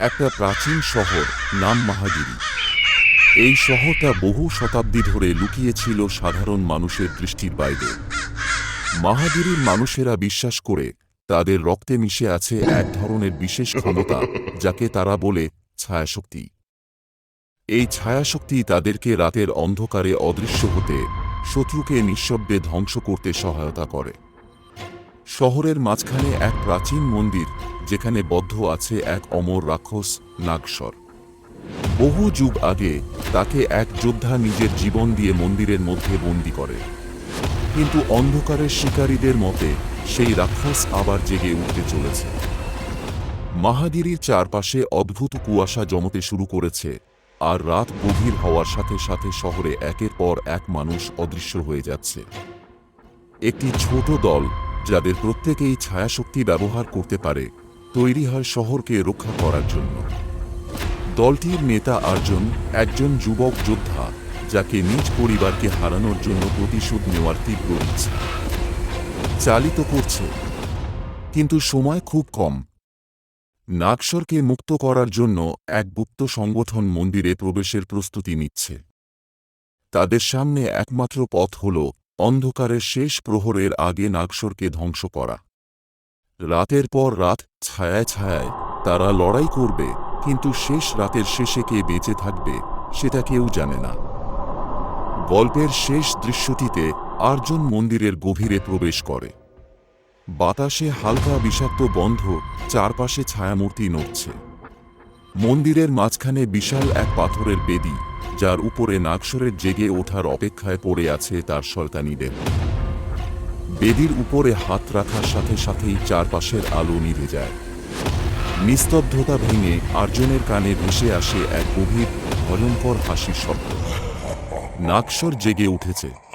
একটা প্রাচীন শহর, নাম মাহাগিরি। এই শহরটা বহু শতাব্দী ধরে লুকিয়েছিল সাধারণ মানুষের দৃষ্টির বাইরে। মাহাগিরির মানুষেরা বিশ্বাস করে তাদের রক্তে মিশে আছে এক ধরনের বিশেষ ক্ষমতা, যাকে তারা বলে ছায়াশক্তি। এই ছায়াশক্তি তাদেরকে রাতের অন্ধকারে অদৃশ্য হতে, শত্রুকে নিঃশব্দে ধ্বংস করতে সহায়তা করে। শহরের মাঝখানে এক প্রাচীন মন্দির যেখানে বদ্ধ আছে এক অমর রাক্ষস নাগস্বর বহু যুগ আগে তাকে এক যোদ্ধা নিজের জীবন দিয়ে মন্দিরের মধ্যে বন্দি করে। কিন্তু অন্ধকারের শিকারীদের মতে সেই রাক্ষস আবার জেগে উঠতে চলেছে। মাহাগিরির চারপাশে অদ্ভুত কুয়াশা জমতে শুরু করেছে আর রাত গভীর হওয়ার সাথে সাথে শহরে একের পর এক মানুষ অদৃশ্য হয়ে যাচ্ছে। একটি ছোট দল, যাদের প্রত্যেকেই ছায়াশক্তি ব্যবহার করতে পারে তৈরি হয় শহরকে রক্ষা করার জন্য। দলটির নেতা আর্জুন একজন যুবক যোদ্ধা, যাকে নিজ পরিবারকে হারানোর জন্য প্রতিশোধ নেওয়ার তীব্র ইচ্ছা। চালিত করছে, কিন্তু সময় খুব কম। নাগস্বরকে মুক্ত করার জন্য এক গুপ্ত সংগঠন মন্দিরে প্রবেশের প্রস্তুতি নিচ্ছে। তাদের সামনে একমাত্র পথ হল অন্ধকারের শেষ প্রহরের আগে নাগস্বরকে ধ্বংস করা। রাতের পর রাত, ছায়ায় ছায়ায়, তারা লড়াই করবে, কিন্তু শেষ রাতের শেষে কে বেঁচে থাকবে, সেটা কেউ জানে না। গল্পের শেষ দৃশ্যটিতে আর্জুন মন্দিরের গভীরে প্রবেশ করে। বাতাসে হালকা বিষাক্ত বন্ধ চারপাশে ছায়ামূর্তি নড়ছে। মন্দিরের মাঝখানে বিশাল এক পাথরের বেদি, যার উপরে নাগস্বরের জেগে ওঠার অপেক্ষায় পড়ে আছে তার শয়তানি দেহ বেদির উপরে হাত রাখার সাথে সাথেই চারপাশের আলো নিভে যায়। নিস্তব্ধতা ভেঙে আর্জনের কানে ভেসে আসে এক গভীর, ভয়ঙ্কর হাসির শব্দ। নাকসর জেগে উঠেছে।